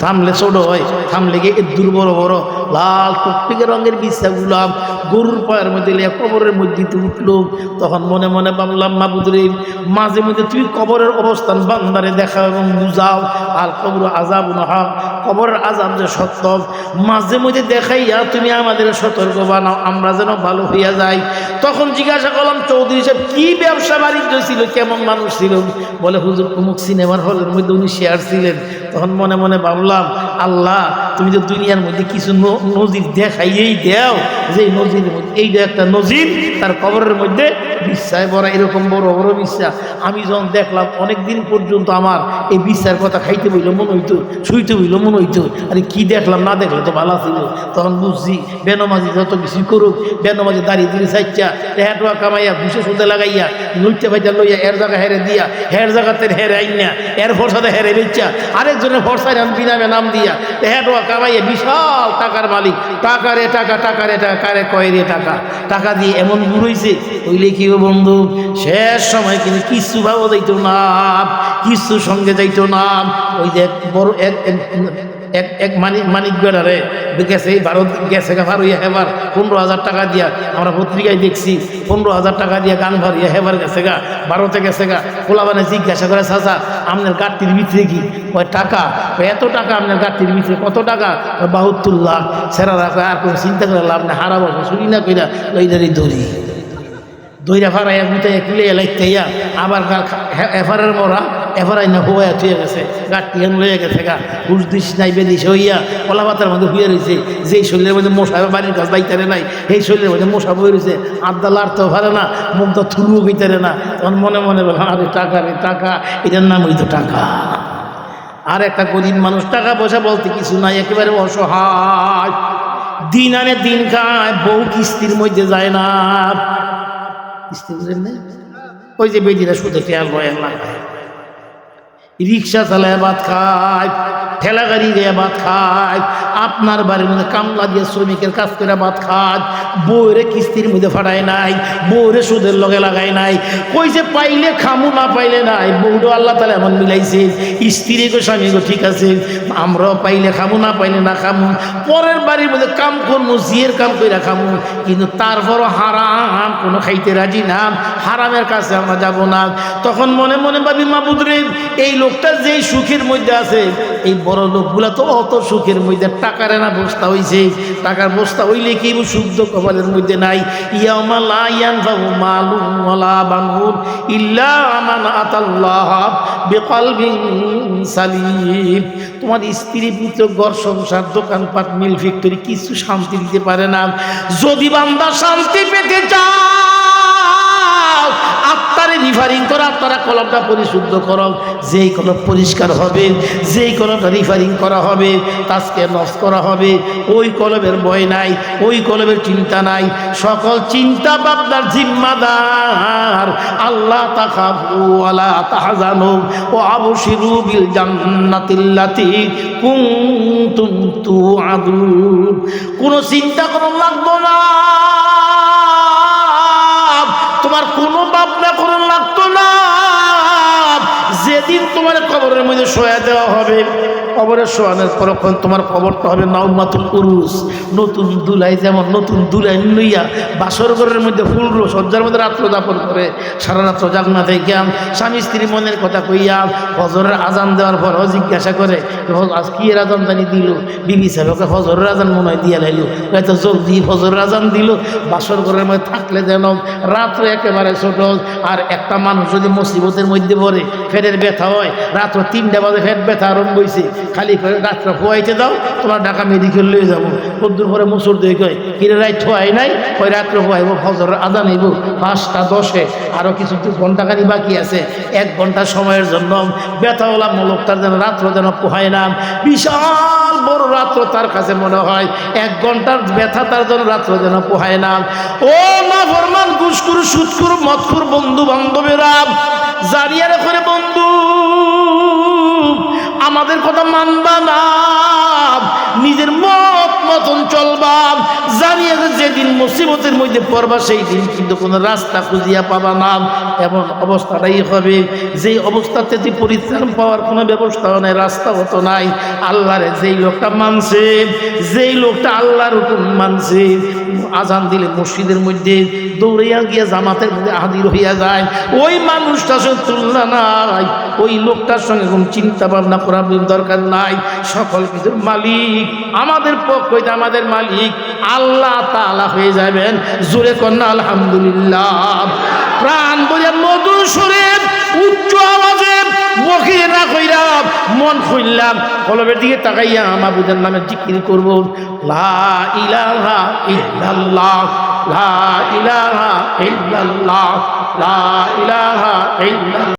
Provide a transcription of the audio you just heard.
থামলে ছোট হয়, থামলে গিয়ে দূর বড় বড়। লাল টুকটুকে রঙের বিছাগুলো গরুর পায়ের মধ্যে লিয়ে কবরের মধ্যে তুই উঠল। তখন মনে মনে ভাবলাম মাবুদরে মাঝে মধ্যে তুই কবরের অবস্থান বান্দারে দেখাও এবং বুঝাও। আর কবর আজাব নহা কবরের আজাব যে সত্য। মাঝে মধ্যে দেখাইয়া তুমি আমাদের সতর্ক বানাও, আমরা যেন ভালো হইয়া যাই। তখন জিজ্ঞাসা করলাম, চৌধুরী সাহেব, কি ব্যবসা বাণিজ্য ছিল, কেমন মানুষ ছিল? বলে, হুজুর, অমুক সিনেমার হলের মধ্যে উনি শেয়ার ছিলেন। তখন মনে মনে ভাবলাম আল্লাহ, তুমি তো দুনিয়ার মধ্যে কিছু নজির দেখাইয়েই দেও, যে নজির এইটা একটা নজির, তার কবরের মধ্যে বিশ্বাস বড় এরকম বড় বড় বিশ্বাস আমি যখন দেখলাম অনেক দিন পর্যন্ত আমার এই বিশ্বাসের কথা খাইতে বইল, মনে হইতো, শুইতে বইল, মনে হইতো। আরে কি দেখলাম, না দেখলে তো ভালো ছিল তখন বুঝছি, বেনমাজি যত কিছু করুক, বেনমাজি দাঁড়িয়ে দিলে সাইচ্ছা রেহাটোয়া কামাইয়া ঘুষে সুদে লাগাইয়া লুইতে ভাইটা লইয়া, এর জায়গা হেরে দিয়া, হের জায়গাতে হেরে আইনা এর ফর্সাতে হেরে বেচ্চা আরেকজনের ফর্সায় নাম বিনামে নাম দিয়া রেহাটোয়া কামাইয়া বিশাল টাকার মালিক। টাকার এ টাকা টাকার এ টাকা, কারে রে টাকা? টাকা দিয়ে এমন ঘুরইছে ওইলে কি বন্ধু? শেষ সময় কিন্তু কিছু ভাবো যাইতো না কিছু সঙ্গে যাইতো না। ওই যে বড় এক এক- এক মানিক মানিক বেড়ারে গেছে এই ভারত, গেছে ভারইয়া হেবার পনেরো হাজার টাকা দিয়া আমরা পত্রিকায় দেখছি, পনেরো হাজার টাকা দিয়া গান ভারিয়া হেবার গেছে গা, ভারতে গেছে গা। পোলাবানে জিজ্ঞাসা করে, চাচা, আপনার গাড়ির ভিতরে কি? ওই টাকা। এত টাকা আপনার গাড়ির ভিতরে, কত টাকা? বাহাত্তর লাখ সেরা রাখো আর কোনো চিন্তা করে লাভ না হারাবো শুনি না কইরা ওইটারই দড়ি। দইরা ফারাইয়া গুটাইয়া কিলে লাইতাইয়া, আবার এফারের মরা এফারাই না হইয়া থুয়ে গেছে গাঠটি হেন লইয়া গেছে গা। দিস নাই বেদিস হইয়া কলা পাতার মধ্যে হুয়ে রয়েছে যেই শরীরের মধ্যে মশা বাড়ির কাজ বাইতারে নাই, সেই শরীরের মধ্যে মশা বই রয়েছে আড্ডা লাড়তেও পারে না মুখটা থুরুও গইতারে না। তখন মনে মনে বলে, আরে টাকা রে টাকা, এটার নাম হইতো টাকা। আর একটা গরিব মানুষ, টাকা পয়সা বলতে কিছু নাই, একেবারে অসহায়। দিন আনে দিন খায় বহু কিস্তির মধ্যে যায় না। কিস্তি বুঝেন ওই যে বেদিরা শুধু খেয়াল হয় না। রিক্সা চালায় ভাত খায়, ঠেলা গাড়ি দিয়ে ভাত খায়, আপনার বাড়ির মধ্যে কামলা দিয়ে শ্রমিকের কাজ করে ভাত খায়, বউরে কিস্তির মধ্যে ফাটায় নাই, বউরে সুদের লগে লাগায় নাই, কই যে পাইলে খামু, না পাইলে নাই, বউটা আল্লাহ তালা এমন মিলাইছে, স্ত্রী গো, স্বামী গো, ঠিক আছে, আমরাও পাইলে খামু, না পাইলে না খামু, পরের বাড়ির মধ্যে কাম করব জিয়ের কাম করে খামু, কিন্তু তারপরও হারাম, কোনো খাইতে রাজি না, হারামের কাছে আমরা যাব না, তখন মনে মনে ভাবি মাবুদরে এই লোকটা যেই সুখের মধ্যে আছে, এই বড় লোকগুলা তো অত সুখের মধ্যে, টাকার না বস্তা হইছে। টাকার বস্তা হইলে কি শুদ্ধ কপালের মধ্যে নাই? তোমার স্ত্রী পুত্র, ঘর, সংসার, দোকানপাট, মিল, ফ্যাক্টরি, কিছু শান্তি দিতে পারে না। যদি বান্দা শান্তি পেতে চাও আত্মারে রিফারিং করো আত্মারা কলমটা পরিশুদ্ধ করো। যেই কলম পরিষ্কার হবে, যেই কলমটা রিফারিং করা হবে, তাজকে নস করা হবে। ওই কলমের ভয় নাই, ওই কলমের চিন্তা নাই। সকল চিন্তা ভাবনার জিম্মাদার। আল্লাহ তাখাফু আলা ও আবশিরু চিন্তা করো লাগবো না। তোমার কবরের মধ্যে শোয়া দেওয়া হবে। কবরের শোয়ানোর পরক্ষণ তোমার কবরটা হবে নাউমাতুল উরুস। নতুন দুলাই যেমন নতুন দুলাই লইয়া বাসর ঘরের মধ্যে ফুল সজ্জার মধ্যে রাত্র যাপন করে, সারা রাত্র জাগনা থেকে স্বামী স্ত্রী মনের কথা কইয়া হজরের আজান দেওয়ার পর জিজ্ঞাসা করে আজ কি এর আজান জানি দিল? বিবি সাহেবকে ফজরের আজান মনে হয় দিয়া লাইল। হয়তো জলদি ফজরের আজান দিল। বাসর ঘরের মধ্যে থাকলে যেন রাত্রে একেবারে ছোট আর একটা মানুষ যদি মুসিবতের মধ্যে পড়ে, ফেরের ব্যথা হয় রাত্র তিনটা বাজে ফেট ব্যথা আরম্ভ হয়েছে খালি করে রাত্রে খোয়াইতে দাও তোমার ঢাকা মেডিকেল লয়ে যাব। কদ্দুর পরে মুসুর দিয়ে কয়, কিরে রাত থোয়াই নাই? ওই রাত্রে খোয়াইব ফজরের আজান হইব, পাঁচটা দশে আরও কিছু দু ঘন্টাখানি বাকি আছে। এক ঘণ্টা সময়ের জন্য ব্যথাওয়ালা লোকটার যেন রাত্র যেন পোহায় না। বিশাল বড় রাত্র তার কাছে মনে হয়, এক ঘণ্টার ব্যথা তার জন্য রাত্র যেন পোহায় না। ও মা ফরমান ঘুসকুর সুৎকুর মতকুর বন্ধু বান্ধবেরা জারিয়ার করে বন্ধু আমাদের কথা মানবা না। নিজের মত মতন চলবা। জানিয়ে যেদিন মুসিবতের মধ্যে পড়বা, সেই দিন কিন্তু কোনো রাস্তা খুঁজিয়া পাবা না। এমন অবস্থাটাই হবে। যেই অবস্থাতে যে পরিত্রাণ পাওয়ার কোনো ব্যবস্থাও নাই রাস্তা হতো নাই। আল্লাহরে যেই লোকটা মানছে, যেই লোকটা আল্লাহর হুকুম মানছে আজান দিলে মসজিদের মধ্যে দৌড়িয়া গিয়া জামাতের মধ্যে হাজির হইয়া যায়। ওই মানুষটার সঙ্গে তুলনা নাই। ওই লোকটার সঙ্গে কোনো চিন্তা ভাবনা করার দরকার নাই। সকল কিছুর মালিক। আমাদের পক্ষ হইতে আমাদের মালিক। আল্লাহ তাআলা হয়ে যাবেন। জোরে কন্যা, আলহামদুলিল্লাহ। প্রাণ বলে মধুর সুরে, উচ্চ আওয়াজে মুখে না কইরা মন খুললাম, কলবের দিকে তাকাইয়া মাবুদের নামে জিকির করব। লা ইলাহা ইল্লাল্লাহ, লা ইলাহা ইল্লাল্লাহ, লা ইলাহা ইল্লাল্লাহ।